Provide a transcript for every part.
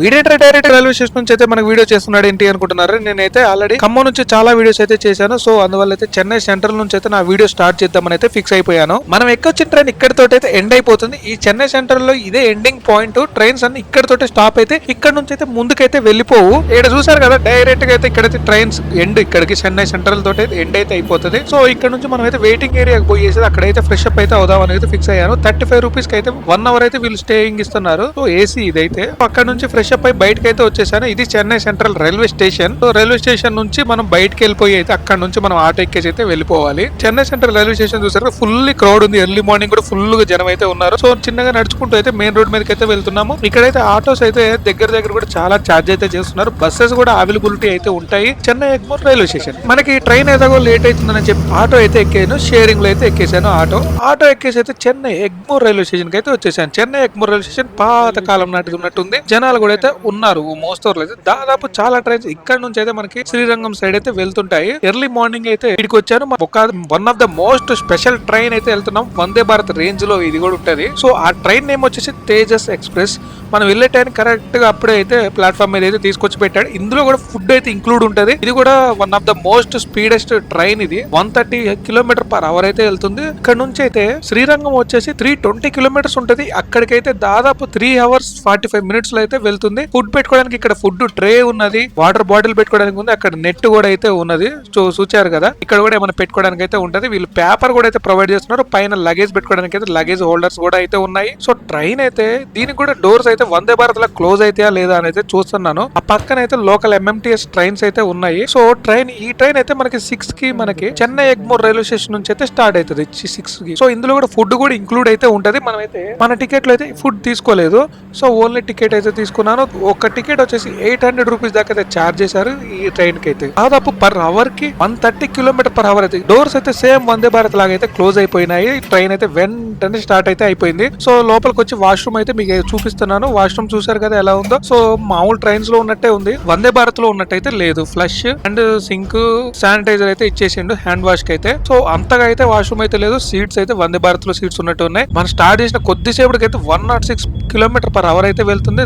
Video direct railway station నుంచి అయితే మనకు వీడియో చేస్తున్నాడు ఏంటి అనుకుంటున్నారు? నేనైతే ఆల్రెడీ ఖమ్మం నుంచి చాలా వీడియోస్ అయితే చేశాను. సో అందువల్ల అయితే చెన్నై సెంట్రల్ నుంచి అయితే నా వీడియో స్టార్ట్ చేద్దామని అయితే ఫిక్స్ అయిపోయాను. మనం ఎక్కొచ్చిన ట్రైన్ ఇక్కడితో అయితే ఎండ్ అయిపోతుంది. ఈ చెన్నై సెంట్రల్లో ఇదే ఎండింగ్ పాయింట్ ట్రైన్స్ అన్ని ఇక్కడితోటే స్టాప్ అయితే ఇక్కడ నుంచి అయితే ముందుకైతే వెళ్ళిపోవు. ఇక్కడ చూసారు కదా డైరెక్ట్గా అయితే ఇక్కడైతే ట్రైన్స్ ఎండ్ ఇక్కడికి చెన్నై సెంట్రల్ తోటి ఎండ్ అయితే అయిపోతుంది. సో ఇక్కడ నుంచి మనం అయితే వెయిటింగ్ ఏరియాకి పోయేసి అక్కడైతే ఫ్రెష్ అప్ అయితే అవుదాం అయితే ఫిక్స్ అయ్యాను. థర్టీ ఫైవ్ రూపీస్కి అయితే వన్ అవర్ అయితే వీళ్ళు స్టేయింగ్ ఇస్తున్నారు. సో ఏసీ ఇదైతే. అక్కడ నుంచి ఫ్రెష్ అప్ అయి అయితే వచ్చేసాను. ఇది Chennai central railway station. So railway station నుంచి మనం బయటకి వెళ్ళిపోయి అయితే అక్కడ నుంచి మనం ఆటో ఎక్కేసి అయితే వెళ్ళిపోవాలి. చెన్నై సెంట్రల్ రైల్వే స్టేషన్ చూసారు ఫుల్ క్రౌడ్ ఉంది. ఎర్లీ మార్నింగ్ కూడా ఫుల్గా జనం అయితే ఉన్నారు. సో చిన్నగా నడుచుకుంటూ అయితే మెయిన్ రోడ్ మీదకి అయితే వెళ్తున్నాము. ఇక్కడైతే ఆటోస్ అయితే దగ్గర దగ్గర కూడా చాలా ఛార్జ్ అయితే చేస్తున్నారు. బస్సెస్ కూడా అవైలబిలిటీ అయితే ఉంటాయి. Chennai Egmore railway station. మనకి ట్రైన్ ఏదో లేట్ అవుతుందని చెప్పి ఆటో అయితే ఎక్కాను. షేరింగ్లో అయితే ఎక్కేసాను ఆటో. ఆటో ఎక్కేసి అయితే చెన్నై ఎగ్మోర్ రైల్వే స్టేషన్కి అయితే వచ్చేసాను. చెన్నై ఎగ్మోర్ రైల్వే స్టేషన్ పాత కాలం నాటిది ఉన్నట్టుంది. జనాలు కూడా అయితే ఉన్నారు మోస్తరులు అయితే. దాదాపు చాలా ట్రైన్స్ ఇక్కడ నుంచి అయితే మనకి శ్రీరంగం సైడ్ అయితే వెళ్తుంటాయి. ఎర్లీ మార్నింగ్ అయితే ఇక్కడికి వచ్చాను. ఒక one of the most special train అయితే వెళ్తున్నాం. వందే భారత్ రేంజ్లో ఇది కూడా ఉంటది. సో ఆ ట్రైన్ నేమ్ వచ్చేసి తేజస్ ఎక్స్ప్రెస్ మనం వెళ్ళే టైం కరెక్ట్గా అప్పుడే అయితే ప్లాట్ఫామ్ మీద అయితే తీసుకొచ్చి పెట్టాడు. ఇందులో కూడా ఫుడ్ అయితే ఇంక్లూడ్ ఉంటది. ఇది కూడా one of the most speedest train ఇది. One thirty kilometer per hour అయితే వెళ్తుంది. ఇక్కడ నుంచి అయితే శ్రీరంగం వచ్చేసి త్రీ ట్వంటీ కిలోమీటర్స్ ఉంటది. అక్కడికైతే దాదాపు త్రీ అవర్స్ ఫార్టీ ఫైవ్ మినిట్స్లో అయితే వెళ్తుంది. ఫుడ్ పెట్టుకోవడానికి ఇక్కడ ఫుడ్ ట్రే ఉన్నది. వాటర్ బాటిల్ పెట్టుకోవడానికి ఉంది. అక్కడ నెట్ కూడా అయితే ఉన్నది. సో చూచారు కదా. ఇక్కడ కూడా ఏమైనా పెట్టుకోవడానికి అయితే ఉంటది. వీళ్ళు పేపర్ కూడా అయితే ప్రొవైడ్ చేస్తున్నారు. పైన లగేజ్ పెట్టుకోవడానికి అయితే లగేజ్ హోల్డర్స్ కూడా అయితే ఉన్నాయి. సో ట్రైన్ అయితే దీనికి కూడా డోర్స్ అయితే వందే భారత్ లా క్లోజ్ అయితే లేదా అని అయితే చూస్తున్నాను. ఆ పక్కన అయితే లోకల్ ఎంఎంటీఎస్ ట్రైన్స్ అయితే ఉన్నాయి. సో ట్రైన్ ఈ ట్రైన్ అయితే మనకి సిక్స్కి మనకి చెన్నై ఎగ్మోర్ రైల్వే స్టేషన్ నుంచి అయితే స్టార్ట్ అవుతుంది. సిక్స్కి. సో ఇందులో కూడా ఫుడ్ కూడా ఇంక్లూడ్ అయితే ఉంటది. మనం అయితే మన టికెట్లో అయితే ఫుడ్ తీసుకోలేదు. సో ఓన్లీ టికెట్ అయితే తీసుకున్నాను. ఒక టికెట్ వచ్చేసి ఎయిట్ హండ్రెడ్ రూపీస్ దాకా అయితే చార్జ్ చేశారు ఈ ట్రైన్కి అయితే. దాదాపు per అవర్కి one thirty kilometer per hour అయితే. డోర్స్ అయితే సేమ్ వందే భారత్ లాగా అయితే క్లోజ్ అయిపోయినాయి. ట్రైన్ అయితే వెంటనే స్టార్ట్ అయితే అయిపోయింది. సో లోపలికి వచ్చి వాష్రూమ్ అయితే మీకు చూపిస్తున్నాను. వాష్రూమ్ చూసారు కదా ఎలా ఉందో. సో మామూలు ట్రైన్స్లో ఉన్నట్టే ఉంది. వందే భారత్లో ఉన్నట్టయితే లేదు. ఫ్లష్ అండ్ సింక్ శానిటైజర్ అయితే ఇచ్చేసిండు హ్యాండ్ వాష్కి అయితే. సో అంతగా అయితే వాష్రూమ్ అయితే లేదు. సీట్స్ అయితే వందే భారత్లో సీట్స్ ఉన్నట్టు ఉన్నాయి. మనం స్టార్ట్ చేసిన కొద్దిసేపటికి అయితే one nought six kilometer per hour అయితే వెళ్తుంది.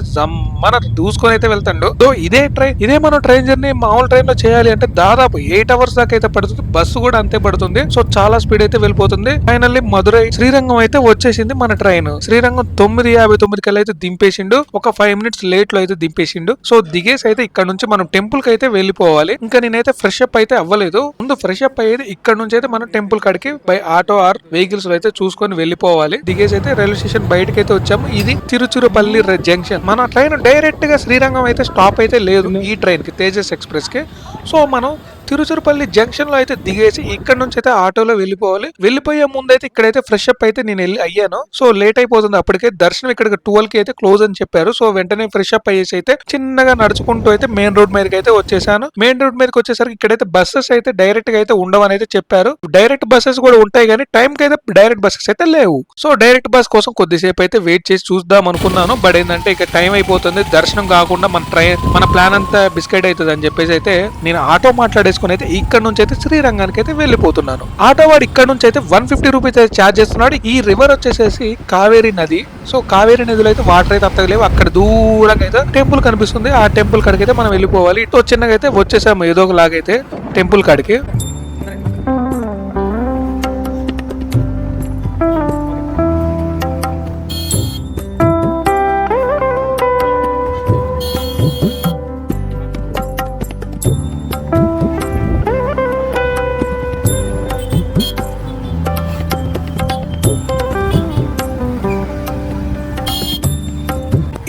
మన దూసుకొని అయితే వెళ్తాడు. సో ఇదే ట్రైన్ ఇదే మనం ట్రైన్ జర్నీ మామూలు ట్రైన్లో చేయాలి అంటే దాదాపు ఎయిట్ అవర్స్ దాకా అయితే పడుతుంది. బస్సు కూడా అంతే పడుతుంది. సో చాలా స్పీడ్ అయితే వెళ్ళిపోతుంది. ఫైనల్లీ మధురై శ్రీరంగం అయితే వచ్చేసింది మన ట్రైన్ శ్రీరంగం తొమ్మిది యాభై తొమ్మిది కల్లా అయితే దింపేసిండు. ఒక ఫైవ్ మినిట్స్ లేట్లో అయితే దింపేసిండు. సో దిగేసి అయితే ఇక్కడ నుంచి మనం టెంపుల్కి అయితే వెళ్ళిపోవాలి. ఇంకా నేనైతే ఫ్రెష్ అప్ అయితే అవ్వలేదు. ముందు ఫ్రెష్ అప్ అయ్యేది ఇక్కడ నుంచి అయితే మనం టెంపుల్ కాడికి బై ఆటో ఆర్ వెహికల్స్లో అయితే చూసుకొని వెళ్ళిపోవాలి. దిగేసి అయితే రైల్వే స్టేషన్ బయటకి అయితే వచ్చాము. ఇది తిరుచురుపల్లి జంక్షన్ మన ట్రైన్ డైరెక్ట్ గా శ్రీరంగం అయితే స్టాప్ అయితే లేదు ఈ ట్రైన్కి తేజస్ ఎక్స్ప్రెస్కి సో మనం తిరుచురుపల్లి జంక్షన్లో అయితే దిగేసి ఇక్కడ నుంచి అయితే ఆటోలో వెళ్ళిపోవాలి. వెళ్ళిపోయే ముందు అయితే ఇక్కడైతే ఫ్రెష్ అప్ అయితే నేను వెళ్ళి అయ్యాను. సో లేట్ అయిపోతుంది. అప్పటికే దర్శనం ఇక్కడ ట్వెల్వ్కి అయితే క్లోజ్ అని చెప్పారు. సో వెంటనే ఫ్రెష్ అప్ అయ్యేసి అయితే చిన్నగా నడుచుకుంటూ అయితే మెయిన్ రోడ్ మీదకి అయితే వచ్చేసాను. మెయిన్ రోడ్ మీదకి వచ్చేసరికి ఇక్కడైతే బస్సెస్ అయితే డైరెక్ట్గా అయితే ఉండవని అయితే చెప్పారు. డైరెక్ట్ బస్సెస్ కూడా ఉంటాయి కానీ టైం కి అయితే డైరెక్ట్ బస్సెస్ అయితే లేవు. సో డైరెక్ట్ బస్ కోసం కొద్దిసేపు అయితే వెయిట్ చేసి చూద్దాం అనుకున్నాను. బట్ ఏంటంటే ఇక టైం అయిపోతుంది. దర్శనం కాకుండా మన ట్రైన్ మన ప్లాన్ అంతా బిస్కెట్ అవుతుంది అని చెప్పేసి అయితే నేను ఆటో మాట్లాడేసుకుని అయితే ఇక్కడ నుంచి అయితే శ్రీరంగానికి అయితే వెళ్ళిపోతున్నాను. ఆటో వాడు ఇక్కడ నుంచి అయితే వన్ ఫిఫ్టీ రూపీస్ అయితే ఛార్జ్ చేస్తున్నాడు. ఈ రివర్ వచ్చేసేసి కావేరి నది. సో కావేరి నదిలో అయితే వాటర్ అయితే అంతగలేవు అక్కడ దూరంగా అయితే టెంపుల్ కనిపిస్తుంది. ఆ టెంపుల్ కాడికి అయితే మనం వెళ్ళిపోవాలి. ఇటు చిన్నగా అయితే వచ్చేసాము. ఏదో ఒకలాగైతే టెంపుల్ కాడికి.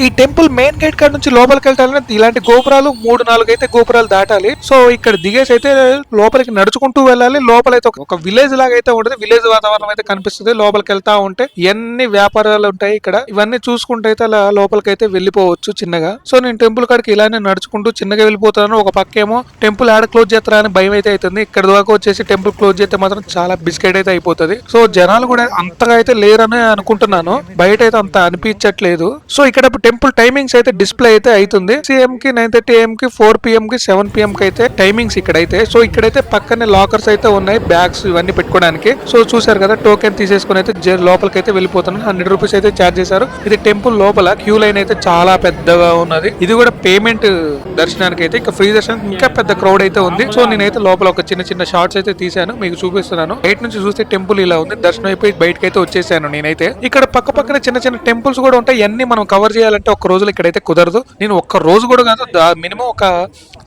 ఈ టెంపుల్ మెయిన్ గేట్ కాడ నుంచి లోపలికి వెళ్ళాలంటే ఇలాంటి గోపురాలు మూడు నాలుగు అయితే గోపురాలు దాటాలి. సో ఇక్కడ దిగేసి అయితే లోపలికి నడుచుకుంటూ వెళ్ళాలి. లోపలైతే ఒక- ఒక విలేజ్ లాగా అయితే ఉంటుంది. విలేజ్ వాతావరణం అయితే కనిపిస్తుంది. లోపలికి వెళ్తా ఉంటే ఎన్ని వ్యాపారాలు ఉంటాయి ఇక్కడ. ఇవన్నీ చూసుకుంటే అయితే అలా లోపలికి అయితే వెళ్ళిపోవచ్చు చిన్నగా. సో నేను టెంపుల్ కాడికి ఇలానే నడుచుకుంటూ చిన్నగా వెళ్ళిపోతాను ఒక పక్కేమో టెంపుల్ ఆడ క్లోజ్ చేస్తారా అని భయం అయితే అవుతుంది. ఇక్కడ దాకా వచ్చేసి టెంపుల్ క్లోజ్ చేస్తే మాత్రం చాలా బిస్కెట్ అయితే అయిపోతుంది. సో జనాలు కూడా అంతగా అయితే లేరని అనుకుంటున్నాను. బయట అయితే అంత అనిపించట్లేదు. సో ఇక్కడ టెంపుల్ టెంపుల్ టైమింగ్స్ అయితే డిస్ప్లే అయితే అవుతుంది సిఎం కి నైన్ థర్టీ ఏఎం కి ఫోర్ పిఎం కి సెవెన్ పిఎం కి అయితే టైమింగ్స్ ఇక్కడైతే. సో ఇక్కడైతే పక్కనే లాకర్స్ అయితే ఉన్నాయి బ్యాగ్స్ ఇవన్నీ పెట్టుకోవడానికి. సో చూసారు కదా టోకెన్ తీసేసుకుని అయితే జ- లోపలికి అయితే వెళ్ళిపోతున్నాను. హండ్రెడ్ రూపీస్ అయితే చార్జ్ చేశారు. ఇది టెంపుల్ లోపల క్యూ లైన్ అయితే చాలా పెద్దగా ఉన్నది. ఇది కూడా పేమెంట్ దర్శనానికి అయితే ఇంకా ఫ్రీ దర్శనం ఇంకా పెద్ద క్రౌడ్ అయితే ఉంది. సో నేనైతే లోపల ఒక చిన్న చిన్న షార్ట్స్ అయితే తీసాను మీకు చూపిస్తున్నాను. బయట నుంచి చూస్తే టెంపుల్ ఇలా ఉంది. దర్శనం అయిపోయి బయటకైతే వచ్చేసాను నేనైతే. ఇక్కడ పక్క పక్కన చిన్న చిన్న టెంపుల్స్ కూడా ఉంటాయి. అన్ని మనం కవర్ చేయాలి చేయాలంటే ఒక రోజులో ఇక్కడైతే కుదరదు. నేను ఒక్క రోజు కూడా కాదు మినిమం ఒక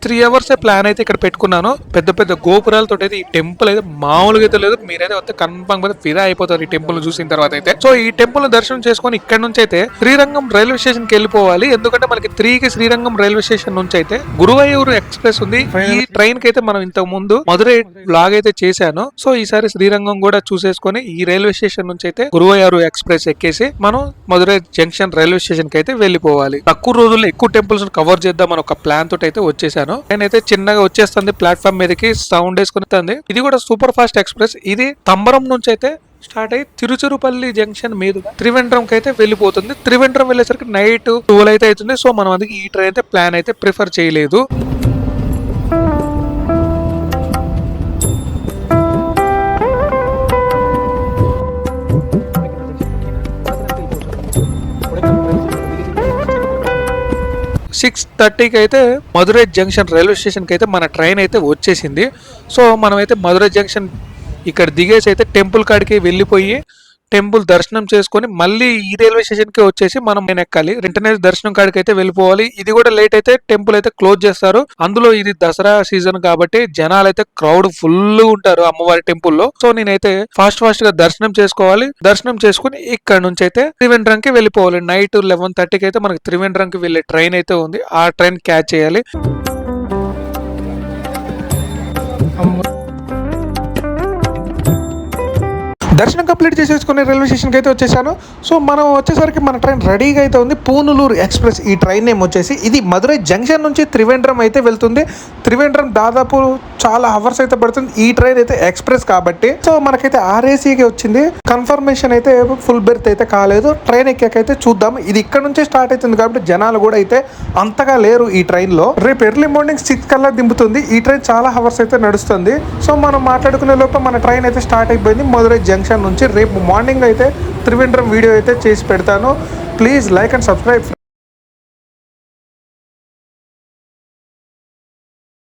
త్రీ అవర్స్ ప్లాన్ అయితే ఇక్కడ పెట్టుకున్నాను. పెద్ద పెద్ద గోపురాలతో అయితే ఈ టెంపుల్ అయితే మామూలుగా అయితే లేదు. మీరైతే వస్తే కన్ఫర్మ్గా ఫిదా అయిపోతారు ఈ టెంపుల్ చూసిన తర్వాత అయితే. సో ఈ టెంపుల్ దర్శనం చేసుకొని ఇక్కడ నుంచి అయితే శ్రీరంగం రైల్వే స్టేషన్కి వెళ్ళిపోవాలి. ఎందుకంటే మనకి త్రీ కి శ్రీరంగం రైల్వే స్టేషన్ నుంచి అయితే గురువాయూరు ఎక్స్ప్రెస్ ఉంది. ఈ ట్రైన్కి అయితే మనం ఇంతకు ముందు మధురై బ్లాగ్ అయితే చేశాను. సో ఈసారి శ్రీరంగం కూడా చూసేసుకొని ఈ రైల్వే స్టేషన్ నుంచి అయితే గురువాయూరు ఎక్స్ప్రెస్ ఎక్కేసి మనం మధురై జంక్షన్ రైల్వే స్టేషన్కి అయితే వెళ్ళిపోవాలి. తక్కువ రోజుల్లో ఎక్కువ టెంపుల్స్ కవర్ చేద్దామని ఒక ప్లాన్ తోటి అయితే వచ్చేసాను. నేనైతే చిన్నగా వచ్చేస్తుంది ప్లాట్ఫామ్ మీదకి సౌండ్ వేసుకుని ఇది కూడా సూపర్ ఫాస్ట్ ఎక్స్ప్రెస్ ఇది తంబరం నుంచి అయితే స్టార్ట్ అయ్యి తిరుచిరుపల్లి జంక్షన్ మీదుగా త్రివేంద్రం అయితే వెళ్ళిపోతుంది. త్రివేంద్రం వెళ్ళేసరికి నైట్ ట్వెల్వ్ అయితే అవుతుంది. సో మనం అందుకే ఈ ట్రైన్ అయితే ప్లాన్ అయితే ప్రిఫర్ చేయలేదు. సిక్స్ థర్టీకి అయితే మధురై జంక్షన్ రైల్వే స్టేషన్కి అయితే మన ట్రైన్ అయితే వచ్చేసింది. సో మనమైతే మధురై జంక్షన్ ఇక్కడ దిగేసి అయితే టెంపుల్ కాడికి వెళ్ళిపోయి టెంపుల్ దర్శనం చేసుకొని మళ్ళీ ఈ రైల్వే స్టేషన్కి వచ్చేసి మనం నేను ఎక్కాలి వెంటనే దర్శనం కాడికి అయితే వెళ్ళిపోవాలి. ఇది కూడా లేట్ అయితే టెంపుల్ అయితే క్లోజ్ చేస్తారు. అందులో ఇది దసరా సీజన్ కాబట్టి జనాలు అయితే క్రౌడ్ ఫుల్ ఉంటారు అమ్మవారి టెంపుల్లో సో నేనైతే ఫాస్ట్ ఫాస్ట్గా దర్శనం చేసుకోవాలి. దర్శనం చేసుకుని ఇక్కడ నుంచి అయితే త్రివేంద్రం కి వెళ్ళిపోవాలి. నైట్ లెవెన్ థర్టీకి అయితే మనకి త్రివేంద్రం కి వెళ్ళే ట్రైన్ అయితే ఉంది. ఆ ట్రైన్ క్యాచ్ చేయాలి. దర్శనం కంప్లీట్ చేసేసుకుని రైల్వే స్టేషన్కి అయితే వచ్చేసాను. సో మనం వచ్చేసరికి మన ట్రైన్ రెడీగా అయితే ఉంది. పూనులూరు ఎక్స్ప్రెస్ ఈ ట్రైన్ నేమ్ వచ్చేసి ఇది మధురై జంక్షన్ నుంచి త్రివేంద్రం అయితే వెళ్తుంది. త్రివేంద్రం దాదాపు చాలా అవర్స్ అయితే పడుతుంది. ఈ ట్రైన్ అయితే ఎక్స్ప్రెస్ కాబట్టి. సో మనకైతే ఆర్ఏసీకి వచ్చింది. కన్ఫర్మేషన్ అయితే ఫుల్ బెర్త్ అయితే కాలేదు. ట్రైన్ ఎక్కాకైతే చూద్దాం. ఇది ఇక్కడ నుంచే స్టార్ట్ అవుతుంది కాబట్టి జనాలు కూడా అయితే అంతగా లేరు ఈ ట్రైన్లో. రేపు ఎర్లీ మార్నింగ్ సిక్స్ కల్లా దింపుతుంది. ఈ ట్రైన్ చాలా అవర్స్ అయితే నడుస్తుంది. సో మనం మాట్లాడుకునే లోపల మన ట్రైన్ అయితే స్టార్ట్ అయిపోయింది. మధురై జంక్షన్ నుంచి రేపు మార్నింగ్ అయితే త్రివేంద్రం వీడియో అయితే చేసి పెడతాను. Please like and subscribe